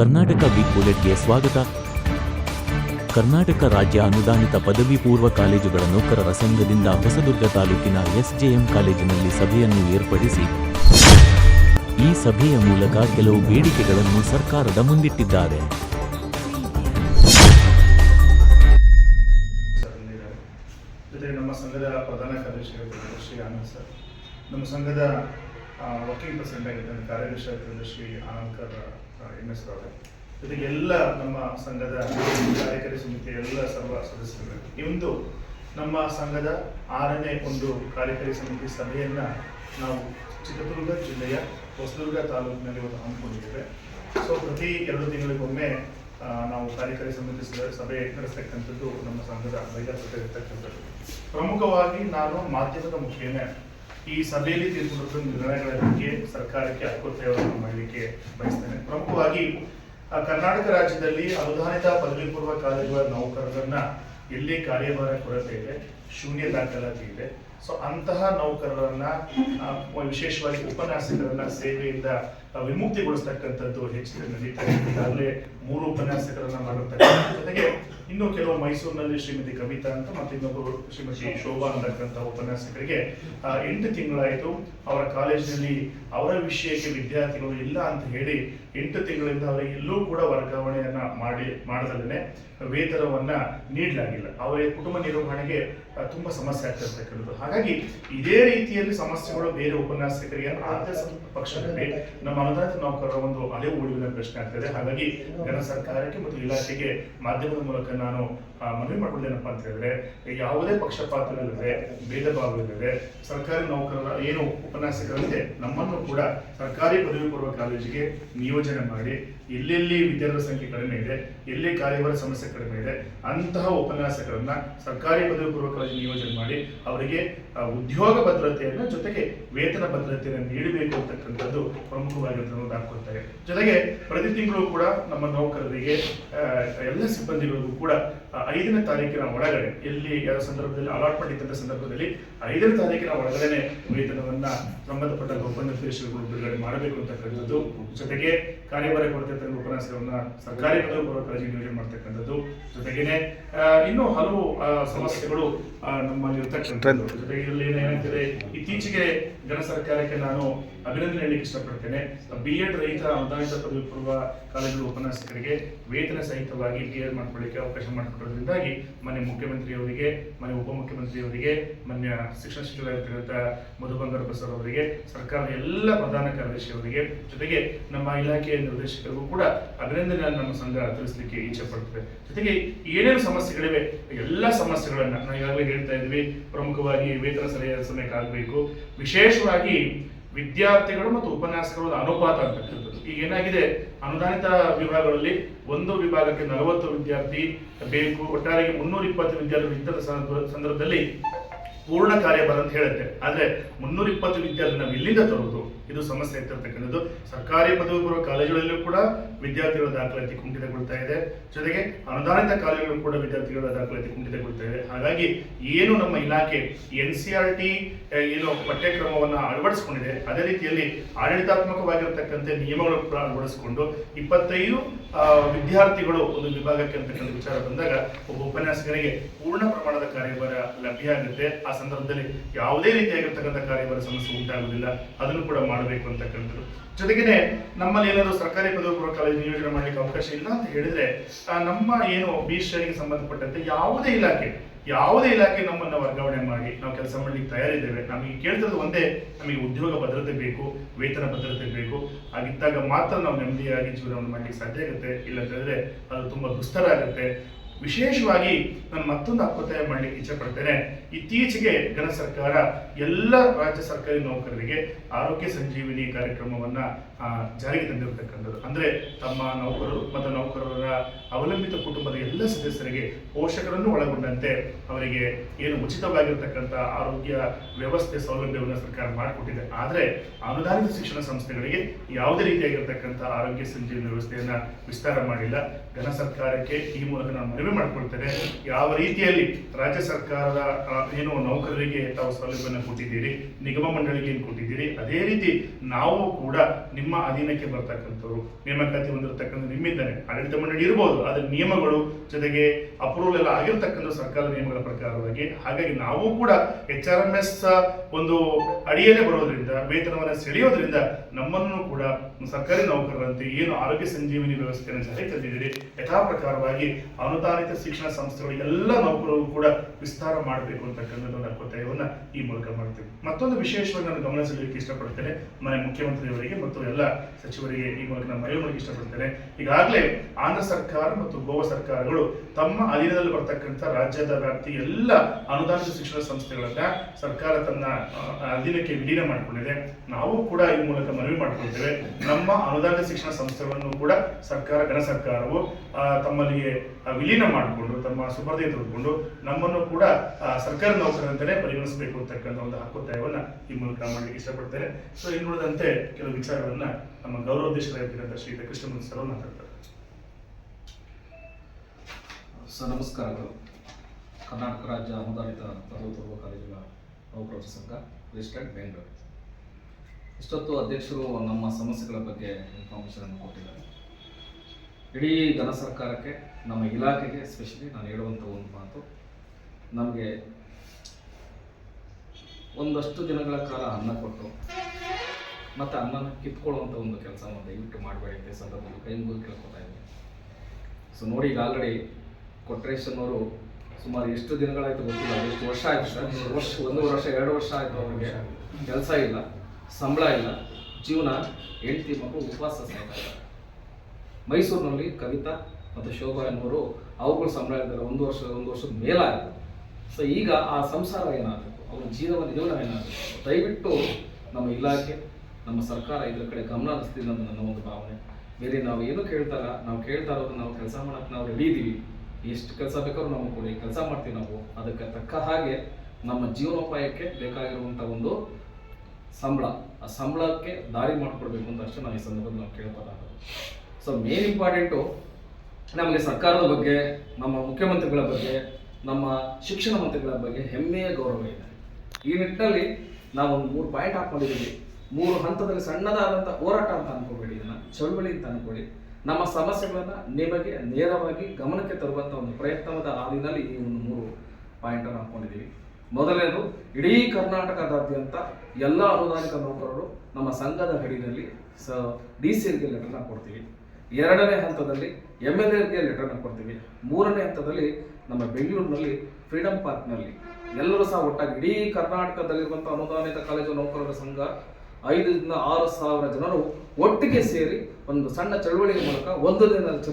Karnataka B ಬುಲೆಟ್ಗೆ ಸ್ವಾಗತ. ಕರ್ನಾಟಕ ರಾಜ್ಯ ಅನುದಾನಿತ ಪದವಿ ಪೂರ್ವ ಕಾಲೇಜುಗಳ ನೌಕರರ ಸಂಘದಿಂದ ಹೊಸದುರ್ಗ ತಾಲೂಕಿನ ಎಸ್ಜೆಎಂ ಕಾಲೇಜಿನಲ್ಲಿ ಸಭೆಯನ್ನು ಏರ್ಪಡಿಸಿ, ಈ ಸಭೆಯ ಮೂಲಕ ಕೆಲವು ಬೇಡಿಕೆಗಳನ್ನು ಸರ್ಕಾರದ ಮುಂದಿಟ್ಟಿದ್ದಾರೆ. ನಮ್ಮ ಸಂಘದ ಪ್ರಧಾನ ವರ್ಕಿಂಗ್ ಪ್ರೆಸಿಡೆಂಟ್ ಆಗಿದ್ದಂಥ ಕಾರ್ಯದರ್ಶಿ ಶ್ರೀ ಶ್ರೀ ಎಂ ಎಸ್ ಜೊತೆಗೆ ಎಲ್ಲ ನಮ್ಮ ಸಂಘದ ಕಾರ್ಯಕಾರಿ ಸಮಿತಿಯ ಎಲ್ಲ ಸರ್ವ ಸದಸ್ಯರು. ಇಂದು ನಮ್ಮ ಸಂಘದ ಆರನೇ ಒಂದು ಕಾರ್ಯಕಾರಿ ಸಮಿತಿ ಸಭೆಯನ್ನು ನಾವು ಚಿತ್ರದುರ್ಗ ಜಿಲ್ಲೆಯ ಹೊಸದುರ್ಗ ತಾಲೂಕಿನಲ್ಲಿ ಇವತ್ತು ಹಮ್ಮಿಕೊಂಡಿದ್ದೇವೆ. ಸೊ ಪ್ರತಿ ಎರಡು ತಿಂಗಳಿಗೊಮ್ಮೆ ನಾವು ಕಾರ್ಯಕಾರಿ ಸಮಿತಿ ಸಭೆ- ನಡೆಸ್ತಕ್ಕಂಥದ್ದು ನಮ್ಮ ಸಂಘದ ವೈಜ್ಞಾನಿಕ ಇರ್ತಕ್ಕಂಥದ್ದು ಪ್ರಮುಖವಾಗಿ ನಾನು ಮಾಧ್ಯಮದ ಮುಖೇನ ಈ ಸಭೆಯಲ್ಲಿ ತೆಗೆದುಕೊಂಡಿರುವ ನಿರ್ಣಯಗಳ ಬಗ್ಗೆ ಸರ್ಕಾರಕ್ಕೆ ಅಪ್ರತ್ಯಯವನ್ನು ಮಾಡಲಿಕ್ಕೆ ಬಯಸ್ತೇನೆ. ಪ್ರಮುಖವಾಗಿ ಕರ್ನಾಟಕ ರಾಜ್ಯದಲ್ಲಿ ಅನುದಾನಿತ ಪದವಿ ಪೂರ್ವ ಕಾಲೇಜುಗಳ ನೌಕರರನ್ನ ಎಲ್ಲಿ ಕಾರ್ಯಭಾರ ಕೊರತೆ ಇದೆ, ಶೂನ್ಯ ದಾಖಲಾತಿ ಇದೆ ಸೊ ಅಂತಹ ನೌಕರರನ್ನ ವಿಶೇಷವಾಗಿ ಉಪನ್ಯಾಸಕರನ್ನ ಸೇವೆಯಿಂದ ವಿಮುಕ್ತಿಗೊಳಿಸ್ತಕ್ಕಂಥದ್ದು ಹೆಚ್ಚಿನ ನಡೀತಾ ಈಗಾಗಲೇ ಮೂರು ಉಪನ್ಯಾಸಕರನ್ನ ಮಾಡಿರ್ತಕ್ಕಂಥ ಜೊತೆಗೆ ಇನ್ನು ಕೆಲವು ಮೈಸೂರಿನಲ್ಲಿ ಶ್ರೀಮತಿ ಕವಿತಾ ಅಂತ ಮತ್ತೆ ಇನ್ನೊಬ್ಬರು ಶ್ರೀಮತಿ ಶೋಭಾ ಅಂತಕ್ಕಂಥ ಉಪನ್ಯಾಸಕರಿಗೆ ಎಂಟು ತಿಂಗಳಾಯಿತು. ಅವರ ಕಾಲೇಜಿನಲ್ಲಿ ಅವರ ವಿಷಯಕ್ಕೆ ವಿದ್ಯಾರ್ಥಿಗಳು ಇಲ್ಲ ಅಂತ ಹೇಳಿ, ಎಂಟು ತಿಂಗಳಿಂದ ಅವರಿಗೆ ಎಲ್ಲೂ ಕೂಡ ವರ್ಗಾವಣೆಯನ್ನ ಮಾಡಿ ಮಾಡದಲ್ಲೇ ವೇತನವನ್ನ ನೀಡಲಾಗಿಲ್ಲ. ಅವರ ಕುಟುಂಬ ನಿರ್ವಹಣೆಗೆ ತುಂಬಾ ಸಮಸ್ಯೆ ಆಗ್ತಿರ್ತಕ್ಕಂಥದ್ದು ಹಾಗಾಗಿ ಇದೇ ರೀತಿಯಲ್ಲಿ ಸಮಸ್ಯೆಗಳು ಬೇರೆ ಉಪನ್ಯಾಸಕರಿಗೆ ಆದ್ಯ ಪಕ್ಷದಲ್ಲಿ ನಮ್ಮ ಅನುದಾನಿತ ನೌಕರರ ಒಂದು ಅಲೆ ಉಳಿವಿನ ಪ್ರಶ್ನೆ ಆಗ್ತದೆ. ಹಾಗಾಗಿ ಜನ ಸರ್ಕಾರಕ್ಕೆ ಮತ್ತು ಇಲಾಖೆಗೆ ಮಾಧ್ಯಮದ ಮೂಲಕ ನಾನು ಮನವಿ ಮಾಡಿಕೊಳ್ಳೇನಪ್ಪ ಅಂತ ಹೇಳಿದ್ರೆ, ಯಾವುದೇ ಪಕ್ಷಪಾತವಿಲ್ಲದೆ ಭೇದ ಭಾವವಿಲ್ಲದೆ ಸರ್ಕಾರಿ ನೌಕರರ ಏನು ಉಪನ್ಯಾಸಕರಂತೆ ನಮ್ಮನ್ನು ಕೂಡ ಸರ್ಕಾರಿ ಪದವಿ ಪೂರ್ವ ಕಾಲೇಜಿಗೆ ನಿಯೋಜನೆ ಮಾಡಿ ಎಲ್ಲೆಲ್ಲಿ ವಿದ್ಯಾರ್ಥಿ ಸಂಖ್ಯೆ ಕಡಿಮೆ ಇದೆ ಎಲ್ಲಿ ಕಾರ್ಯಭಾರ ಸಮಸ್ಯೆ ಕಡಿಮೆ ಇದೆ, ಅಂತಹ ಉಪನ್ಯಾಸಕರನ್ನ ಸರ್ಕಾರಿ ಪದವಿ ಪೂರ್ವ ಕಾಲೇಜು ನಿಯೋಜನೆ ಮಾಡಿ ಅವರಿಗೆ ಉದ್ಯೋಗ ಭದ್ರತೆಯನ್ನು ಜೊತೆಗೆ ವೇತನ ಭದ್ರತೆಯನ್ನು ನೀಡಬೇಕು ಅಂತಕ್ಕಂಥದ್ದು ಪ್ರಮುಖವಾಗಿರುತ್ತದೆ ಹಾಕೊಳ್ತಾರೆ ಜೊತೆಗೆ ಪ್ರತಿ ತಿಂಗಳು ಕೂಡ ನಮ್ಮ ನೌಕರರಿಗೆ ಎಲ್ಲ ಸಿಬ್ಬಂದಿಗಳಿಗೂ ಕೂಡ ಐದನೇ ತಾರೀಕಿನ ಒಳಗಡೆ, ಎಲ್ಲಿ ಯಾವ ಸಂದರ್ಭದಲ್ಲಿ ಅಲಾಟ್ಮೆಂಟ್ ಇದ್ದಂಥ ಸಂದರ್ಭದಲ್ಲಿ ಐದನೇ ತಾರೀಕಿನ ಒಳಗಡೆನೆ ವೇತನವನ್ನ ಸಂಬಂಧಪಟ್ಟ ಉಪನಿರ್ದೇಶಕರು ಬಿಡುಗಡೆ ಮಾಡಬೇಕು ಅಂತಕ್ಕಂಥದ್ದು. ಜೊತೆಗೆ ಕಾರ್ಯಭಾರ ಕೊರತೆ ಉಪನ್ಯಾಸಗಳನ್ನ ಸರ್ಕಾರಿ ಪದವಿ ಪೂರ್ವ ಕಾಲೇಜಿಗೆ ನಿಯೋಜನೆ ಮಾಡ್ತಕ್ಕಂಥದ್ದು. ಜೊತೆಗೇನೆ ಇನ್ನೂ ಹಲವು ಸಮಸ್ಯೆಗಳು ನಮ್ಮಲ್ಲಿ ಇರ್ತಕ್ಕಂಥದ್ದು ಜೊತೆಗೆ ಇಲ್ಲಿ ಏನಾಗ್ತದೆ ಇತ್ತೀಚೆಗೆ ಜನ ಸರ್ಕಾರಕ್ಕೆ ನಾನು ಅಭಿನಂದನೆ ಹೇಳಲಿಕ್ಕೆ ಇಷ್ಟಪಡ್ತೇನೆ. ಬಿ ಎಡ್ ರೈತ ಅನುದಾನಿತ ಪದವಿ ಪೂರ್ವ ಕಾಲೇಜು ಉಪನ್ಯಾಸಕರಿಗೆ ವೇತನ ಸಹಿತವಾಗಿ ಎಡ್ ಮಾಡ್ಕೊಳ್ಳಿಕ್ಕೆ ಅವಕಾಶ ಮಾಡಿಕೊಡೋದ್ರಿಂದಾಗಿ ಮಾನ್ಯ ಮುಖ್ಯಮಂತ್ರಿಯವರಿಗೆ ಮಾನ್ಯ ಉಪಮುಖ್ಯಮಂತ್ರಿಯವರಿಗೆ ಮಾನ್ಯ ಶಿಕ್ಷಣ ಸಚಿವರಾಗಿರ್ತಕ್ಕಂಥ ಮಧು ಬಂಗಾರಪ್ಪ ಸರ್ ಅವರಿಗೆ ಸರ್ಕಾರದ ಎಲ್ಲ ಪ್ರಧಾನ ಕಾರ್ಯದರ್ಶಿಯವರಿಗೆ ಜೊತೆಗೆ ನಮ್ಮ ಇಲಾಖೆಯ ಕೂಡ ನಾನು ನಮ್ಮ ಸಂಘ ತಿಳಿಸಲಿಕ್ಕೆ ಇಚ್ಛೆ ಪಡ್ತದೆ ಜೊತೆಗೆ ಏನೇನು ಸಮಸ್ಯೆಗಳಿವೆ, ಎಲ್ಲ ಸಮಸ್ಯೆಗಳನ್ನ ನಾವು ಈಗಾಗಲೇ ಹೇಳ್ತಾ ಇದ್ವಿ. ಪ್ರಮುಖವಾಗಿ ವೇತನ ಸಲಹೆ ಸಮಯಕ್ಕೆ ಆಗಬೇಕು. ವಿಶೇಷವಾಗಿ ವಿದ್ಯಾರ್ಥಿಗಳು ಮತ್ತು ಉಪನ್ಯಾಸಕರ ಅನುಪಾತ ಅಂತಕ್ಕಂಥದ್ದು ಈಗ ಏನಾಗಿದೆ? ಅನುದಾನಿತ ವಿಭಾಗಗಳಲ್ಲಿ ಒಂದು ವಿಭಾಗಕ್ಕೆ ನಲವತ್ತು ವಿದ್ಯಾರ್ಥಿ ಬೇಕು. ಒಟ್ಟಾರೆಗೆ ಮುನ್ನೂರ ಇಪ್ಪತ್ತು ವಿದ್ಯಾರ್ಥಿಗಳು ಇಂತಹ ಸಂದರ್ಭ- ಸಂದರ್ಭದಲ್ಲಿ ಪೂರ್ಣ ಕಾರ್ಯಭಾರ ಅಂತ ಹೇಳುತ್ತೆ. ಆದ್ರೆ ಮುನ್ನೂರ ಇಪ್ಪತ್ತು ವಿದ್ಯಾರ್ಥಿ ನಾವು ಇಲ್ಲಿಂದ ತರೋದು ಇದು ಸಮಸ್ಯೆ ಆಗ್ತಿರ್ತಕ್ಕಂಥದ್ದು ಸರ್ಕಾರಿ ಪದವಿ ಪೂರ್ವ ಕಾಲೇಜುಗಳಲ್ಲೂ ಕೂಡ ವಿದ್ಯಾರ್ಥಿಗಳ ದಾಖಲಾತಿ ಕುಂಠಿತಗೊಳ್ತಾ ಇದೆ. ಜೊತೆಗೆ ಅನುದಾನಿತ ಕಾಲೇಜುಗಳು ಕೂಡ ವಿದ್ಯಾರ್ಥಿಗಳ ದಾಖಲಾತಿ ಕುಂಠಿತಗೊಳ್ತಾ ಇದೆ. ಹಾಗಾಗಿ ಏನು ನಮ್ಮ ಇಲಾಖೆ ಎನ್ ಸಿ ಆರ್ ಟಿ ಏನು ಪಠ್ಯಕ್ರಮವನ್ನ ಅಳವಡಿಸಿಕೊಂಡಿದೆ, ಅದೇ ರೀತಿಯಲ್ಲಿ ಆಡಳಿತಾತ್ಮಕವಾಗಿರತಕ್ಕಂತೆ ನಿಯಮಗಳು ಕೂಡ ಅಳವಡಿಸಿಕೊಂಡು ಇಪ್ಪತ್ತೈದು ವಿದ್ಯಾರ್ಥಿಗಳು ಒಂದು ವಿಭಾಗಕ್ಕೆ ಅಂತಕ್ಕಂಥ ವಿಚಾರ ಬಂದಾಗ ಒಬ್ಬ ಉಪನ್ಯಾಸಕರಿಗೆ ಪೂರ್ಣ ಪ್ರಮಾಣದ ಕಾರ್ಯಭಾರ ಲಭ್ಯ ಆಗುತ್ತೆ. ಆ ಸಂದರ್ಭದಲ್ಲಿ ಯಾವುದೇ ರೀತಿಯಾಗಿರ್ತಕ್ಕಂಥ ಕಾರ್ಯಭಾರ ಸಮಸ್ಯೆ ಉಂಟಾಗುವುದಿಲ್ಲ. ಅದನ್ನು ಕೂಡ ಮಾಡಬೇಕು ಅಂತಕ್ಕಂಥದ್ದು. ಜೊತೆಗೆ ನಮ್ಮಲ್ಲಿ ಏನಾದರೂ ಸರ್ಕಾರಿ ಪದವಿ ಪೂರ್ವ ನಿಯೋಜನೆ ಮಾಡಲಿಕ್ಕೆ ಅವಕಾಶ ಇಲ್ಲ ಅಂತ ಹೇಳಿದ್ರೆ ನಮ್ಮ ಏನು ಬಿ ಸಂಬಂಧಪಟ್ಟಂತೆ ಯಾವುದೇ ಇಲಾಖೆ ಯಾವುದೇ ಇಲಾಖೆ ನಮ್ಮನ್ನ ವರ್ಗಾವಣೆ ಮಾಡಿ ನಾವು ಕೆಲಸ ಮಾಡಲಿಕ್ಕೆ ತಯಾರಿದ್ದೇವೆ. ನಮಗೆ ಕೇಳ್ತಿರೋದು ಒಂದೇ, ನಮಗೆ ಉದ್ಯೋಗ ಭದ್ರತೆ ಬೇಕು, ವೇತನ ಭದ್ರತೆ ಬೇಕು. ಹಾಗಿದ್ದಾಗ ಮಾತ್ರ ನಾವು ನೆಮ್ಮದಿಯಾಗಿ ಜೀವನವನ್ನು ಮಾಡ್ಲಿಕ್ಕೆ ಸಾಧ್ಯ ಆಗುತ್ತೆ. ಇಲ್ಲ ಹೇಳಿದ್ರೆ ಅದು ತುಂಬಾ ದುಸ್ತರ ಆಗುತ್ತೆ. ವಿಶೇಷವಾಗಿ ನಾನು ಮತ್ತೊಂದು ಅಪ್ರತ್ಯಯ ಮಾಡಲಿಕ್ಕೆ ಇಚ್ಛೆ ಪಡ್ತೇನೆ. ಇತ್ತೀಚೆಗೆ ಘನ ಸರ್ಕಾರ ಎಲ್ಲ ರಾಜ್ಯ ಸರ್ಕಾರಿ ನೌಕರರಿಗೆ ಆರೋಗ್ಯ ಸಂಜೀವಿನಿ ಕಾರ್ಯಕ್ರಮವನ್ನ ಜಾರಿಗೆ ತಂದಿರತಕ್ಕಂಥದ್ದು. ಅಂದ್ರೆ ತಮ್ಮ ನೌಕರರು ಮತ್ತು ನೌಕರರ ಅವಲಂಬಿತ ಕುಟುಂಬದ ಎಲ್ಲ ಸದಸ್ಯರಿಗೆ ಪೋಷಕರನ್ನು ಒಳಗೊಂಡಂತೆ ಅವರಿಗೆ ಏನು ಉಚಿತವಾಗಿರ್ತಕ್ಕಂಥ ಆರೋಗ್ಯ ವ್ಯವಸ್ಥೆ ಸೌಲಭ್ಯವನ್ನು ಸರ್ಕಾರ ಮಾಡಿಕೊಟ್ಟಿದೆ. ಆದರೆ ಅನುದಾನಿತ ಶಿಕ್ಷಣ ಸಂಸ್ಥೆಗಳಿಗೆ ಯಾವುದೇ ರೀತಿಯಾಗಿರ್ತಕ್ಕಂಥ ಆರೋಗ್ಯ ಸಂಜೀವನ ವ್ಯವಸ್ಥೆಯನ್ನ ವಿಸ್ತಾರ ಮಾಡಿಲ್ಲ. ಘನ ಸರ್ಕಾರಕ್ಕೆ ಈ ಮೂಲಕ ನಾನು ಮನವಿ ಮಾಡಿಕೊಳ್ತೇನೆ ಯಾವ ರೀತಿಯಲ್ಲಿ ರಾಜ್ಯ ಸರ್ಕಾರದ ಏನು ನೌಕರರಿಗೆ ತಾವು ಸೌಲಭ್ಯವನ್ನು ಕೊಟ್ಟಿದ್ದೀರಿ, ನಿಗಮ ಮಂಡಳಿಗೆ ಏನು ಕೊಟ್ಟಿದ್ದೀರಿ, ಅದೇ ರೀತಿ ನಾವು ಕೂಡ ನಿಮ್ಮ ನಿಮ್ಮ ಅಧೀನಕ್ಕೆ ಬರ್ತಕ್ಕಂಥವ್ರು, ನೇಮಕಾತಿ ಹೊಂದಿರತಕ್ಕಂಥ ನಿಮ್ಮಿದ್ದಾರೆ ಆಡಳಿತ ಮಂಡಳಿ ಇರ್ಬೋದು, ಆದ್ರೆ ನಿಯಮಗಳು ಜೊತೆಗೆ ಅಪ್ರೂವಲ್ ಎಲ್ಲ ಆಗಿರ್ತಕ್ಕಂಥ ಸರ್ಕಾರದ ನಿಯಮಗಳ ಪ್ರಕಾರವಾಗಿ. ಹಾಗಾಗಿ ನಾವು ಕೂಡ ಎಚ್ ಆರ್ ಎಂ ಎಸ್ ಒಂದು ಅಡಿಯಲ್ಲೇ ಬರೋದ್ರಿಂದ, ವೇತನವನ್ನು ಸೆಳೆಯೋದ್ರಿಂದ ನಮ್ಮನ್ನು ಕೂಡ ಸರ್ಕಾರಿ ನೌಕರರಂತೆ ಏನು ಆರೋಗ್ಯ ಸಂಜೀವಿನಿ ವ್ಯವಸ್ಥೆಯನ್ನು ಜಾರಿ ತಂದಿದ್ದೀರಿ. ಯಥಾ ಪ್ರಕಾರವಾಗಿ ಅನುದಾನಿತ ಶಿಕ್ಷಣ ಸಂಸ್ಥೆಗಳು ಎಲ್ಲ ನೌಕರರು ಕೂಡ ವಿಸ್ತಾರ ಮಾಡಬೇಕು ಅಂತಕ್ಕಂಥ ಒಂದು ಒತ್ತಾಯವನ್ನ ಈ ಮೂಲಕ ಮಾಡ್ತೀವಿ ಮತ್ತೊಂದು ವಿಶೇಷವಾಗಿ ನಾನು ಗಮನ ಸೆಳೆಯಲಿಕ್ಕೆ ಇಷ್ಟಪಡ್ತೇನೆ, ಮನೆ ಮುಖ್ಯಮಂತ್ರಿಯವರಿಗೆ ಮತ್ತು ಎಲ್ಲ ಸಚಿವರಿಗೆ ಈ ಮೂಲಕ ಮನವಿ ಮಾಡಲಿಕ್ಕೆ ಇಷ್ಟಪಡ್ತೇನೆ ಈಗಾಗಲೇ ಆಂಧ್ರ ಸರ್ಕಾರ ಮತ್ತು ಗೋವಾ ಸರ್ಕಾರಗಳು ತಮ್ಮ ಅಧೀನದಲ್ಲಿ ಬರ್ತಕ್ಕಂಥ ರಾಜ್ಯದ ವ್ಯಾಪ್ತಿ ಎಲ್ಲ ಅನುದಾನಿತ ಶಿಕ್ಷಣ ಸಂಸ್ಥೆಗಳನ್ನ ಸರ್ಕಾರ ತನ್ನ ಅಧೀನಕ್ಕೆ ವಿಲೀನ ಮಾಡಿಕೊಂಡಿದೆ. ನಾವು ಕೂಡ ಈ ಮೂಲಕ ಮನವಿ ಮಾಡಿಕೊಳ್ತೇವೆ. ನಮ್ಮ ಅನುದಾನಿತ ಶಿಕ್ಷಣ ಸಂಸ್ಥೆಗಳನ್ನು ಕೂಡ ಸರ್ಕಾರ, ಘನ ಸರ್ಕಾರವು ತಮ್ಮಲ್ಲಿಗೆ ವಿಲೀನ ಮಾಡಿಕೊಂಡು, ತಮ್ಮ ಸುಪರ್ಧೆ ತೆಗೆದುಕೊಂಡು ನಮ್ಮನ್ನು ಕೂಡ ಸರ್ಕಾರಿ ನೌಕರರಂತೆಯೇ ಪರಿಗಣಿಸಬೇಕು ಅಂತಕ್ಕಂಥ ಒಂದು ಹಕ್ಕೊತ್ತಾಯವನ್ನ ಈ ಮೂಲಕ ಮಾಡಲಿಕ್ಕೆ ಇಷ್ಟಪಡ್ತೇನೆ. ಸೊ ಇನ್ನುಳಿದಂತೆ ಕೆಲವು ವಿಚಾರಗಳನ್ನ ನಮ್ಮ ಗೌರವಾಧ್ಯಕ್ಷರಾಗಿರ್ತಕ್ಕಂಥ ಶ್ರೀ ಕೃಷ್ಣಮೂರ್ತಿ ಸರ್ ಮಾತಾಡ್ತಾರೆ ಸರ್ ನಮಸ್ಕಾರಗಳು ಕರ್ನಾಟಕ ರಾಜ್ಯ ಅನುದಾನಿತ ಪದವಿ ಪೂರ್ವ ಕಾಲೇಜುಗಳ ನೌಕರರ ಸಂಘ ರಿಜಿಸ್ಟರ್ಡ್ ಬೆಂಗಳೂರು ಇಷ್ಟೊತ್ತು ಅಧ್ಯಕ್ಷರು ನಮ್ಮ ಸಮಸ್ಯೆಗಳ ಬಗ್ಗೆ ಇನ್ಫಾರ್ಮೇಶನ್ ಅನ್ನು ಕೊಟ್ಟಿದ್ದಾರೆ. ಇಡೀ ಘನ ಸರ್ಕಾರಕ್ಕೆ, ನಮ್ಮ ಇಲಾಖೆಗೆ ಸ್ಪೆಷಲಿ ನಾನು ಹೇಳುವಂಥ ಒಂದು ಮಾತು, ನಮಗೆ ಒಂದಷ್ಟು ದಿನಗಳ ಕಾಲ ಅನ್ನ ಕೊಟ್ಟು ಮತ್ತು ಅನ್ನನ ಕಿತ್ಕೊಳ್ಳುವಂಥ ಒಂದು ಕೆಲಸವನ್ನು ದಯವಿಟ್ಟು ಮಾಡಬೇಡಿ ಅಂತ ಸಂದರ್ಭದಲ್ಲಿ ಕೈ ಮುಗಿದು ಕೇಳ್ಕೊತಾ ಇದ್ದೀನಿ. ಸೊ ನೋಡಿ ಈಗ ಆಲ್ರೆಡಿ ಕೊಟ್ರೇಶನ್ ಅವರು ಸುಮಾರು ಎಷ್ಟು ದಿನಗಳಾಯಿತು ಗೊತ್ತಿಲ್ಲ ಎಷ್ಟು ವರ್ಷ ಆಯ್ತು ಸರ್? ವರ್ಷ, ಒಂದು ವರ್ಷ, ಎರಡು ವರ್ಷ ಆಯ್ತು ಅವ್ರಿಗೆ. ಕೆಲಸ ಇಲ್ಲ, ಸಂಬಳ ಇಲ್ಲ, ಜೀವನ ಹೆಂಡತಿ ಮಕ್ಕಳು ಉಪವಾಸ ಮೈಸೂರಿನಲ್ಲಿ ಕವಿತಾ ಮತ್ತು ಶೋಭಾ ಎನ್ನುವರು ಅವ್ರುಗಳು ಸಂಬಳ ಇದ್ದಾರೆ ಒಂದು ವರ್ಷ, ಒಂದು ವರ್ಷದ ಮೇಲಾಯಿತು. ಸೊ ಈಗ ಆ ಸಂಸಾರ ಏನಾಗಬೇಕು? ಅವ್ರ ಜೀವನ ಜೀವನ ಏನಾಗಬೇಕು? ದಯವಿಟ್ಟು ನಮ್ಮ ಇಲಾಖೆ ನಮ್ಮ ಸರ್ಕಾರ ಇದ್ರ ಕಡೆ ಗಮನ ಹರಿಸ್ತಿದೆ ಅನ್ನೋದು ನನ್ನ ಒಂದು ಭಾವನೆ. ಬೇರೆ ನಾವು ಏನು ಕೇಳ್ತಾರ ನಾವು ಕೇಳ್ತಾ ಇರೋದು ನಾವು ಕೆಲಸ ಮಾಡೋಕೆ ನಾವು ರೆಡಿ ಇದ್ದೀವಿ ಎಷ್ಟು ಕೆಲಸ ಬೇಕಾದ್ರೂ ನಾವು ಕೊಡಿ. ಕೆಲಸ ಮಾಡ್ತೀವಿ ನಾವು. ಅದಕ್ಕೆ ತಕ್ಕ ಹಾಗೆ ನಮ್ಮ ಜೀವನೋಪಾಯಕ್ಕೆ ಬೇಕಾಗಿರುವಂಥ ಒಂದು ಸಂಬಳ. ಆ ಸಂಬಳಕ್ಕೆ ದಾರಿ ಮಾಡಿಕೊಡ್ಬೇಕು ಅಂತ ಅಷ್ಟೇ ನಾವು ಈ ಸಂದರ್ಭದಲ್ಲಿ ನಾವು ಕೇಳ್ಬೋದಾಗೋದು ಸೊ ಮೇನ್ ಇಂಪಾರ್ಟೆಂಟು ನಮಗೆ ಸರ್ಕಾರದ ಬಗ್ಗೆ, ನಮ್ಮ ಮುಖ್ಯಮಂತ್ರಿಗಳ ಬಗ್ಗೆ, ನಮ್ಮ ಶಿಕ್ಷಣ ಮಂತ್ರಿಗಳ ಬಗ್ಗೆ ಹೆಮ್ಮೆಯ ಗೌರವ ಇದೆ. ಈ ನಿಟ್ಟಿನಲ್ಲಿ ನಾವು ಒಂದು ಮೂರು ಪಾಯಿಂಟ್ ಹಾಕೊಂಡಿದ್ದೀವಿ ಮೂರು ಹಂತದಲ್ಲಿ ಸಣ್ಣದಾದಂಥ ಹೋರಾಟ ಅಂತ ಅನ್ಕೋಬೇಡಿ ಇದನ್ನ. ಚಳುವಳಿ ಅಂತ ಅನ್ಕೊಳ್ಳಿ ನಮ್ಮ ಸಮಸ್ಯೆಗಳನ್ನ ನಿಮಗೆ ನೇರವಾಗಿ ಗಮನಕ್ಕೆ ತರುವಂಥ ಒಂದು ಪ್ರಯತ್ನವಾದ ಹಾದಿನಲ್ಲಿ ಈ ಒಂದು ಮೂರು ಪಾಯಿಂಟ್ ಅನ್ನು ಹಾಕೊಂಡಿದ್ದೀವಿ ಮೊದಲನೇದು, ಇಡೀ ಕರ್ನಾಟಕದಾದ್ಯಂತ ಎಲ್ಲ ಅನುದಾನಿತ ನೌಕರರು ನಮ್ಮ ಸಂಘದ ಹಡಿನಲ್ಲಿ ಸ, ಡಿ ಸಿ ಎಲ್ಗೆ ಲೆಟರ್ನ ಕೊಡ್ತೀವಿ. ಎರಡನೇ ಹಂತದಲ್ಲಿ ಎಂ ಎಲ್ ಎಗೆ ಲೆಟರ್ನ ಕೊಡ್ತೀವಿ. ಮೂರನೇ ಹಂತದಲ್ಲಿ ನಮ್ಮ ಬೆಂಗಳೂರಿನಲ್ಲಿ ಫ್ರೀಡಮ್ ಪಾರ್ಕ್ನಲ್ಲಿ. ಎಲ್ಲರೂ ಸಹ ಒಟ್ಟಾಗಿ ಇಡೀ ಕರ್ನಾಟಕದಲ್ಲಿರುವಂಥ ಅನುದಾನಿತ ಕಾಲೇಜು ನೌಕರರ ಸಂಘ ಐದರಿಂದ ಆರು ಸಾವಿರ ಜನರು ಒಟ್ಟಿಗೆ ಸೇರಿ ಒಂದು ಸಣ್ಣ ಚಳುವಳಿಯ ಮೂಲಕ ಒಂದು ದಿನದ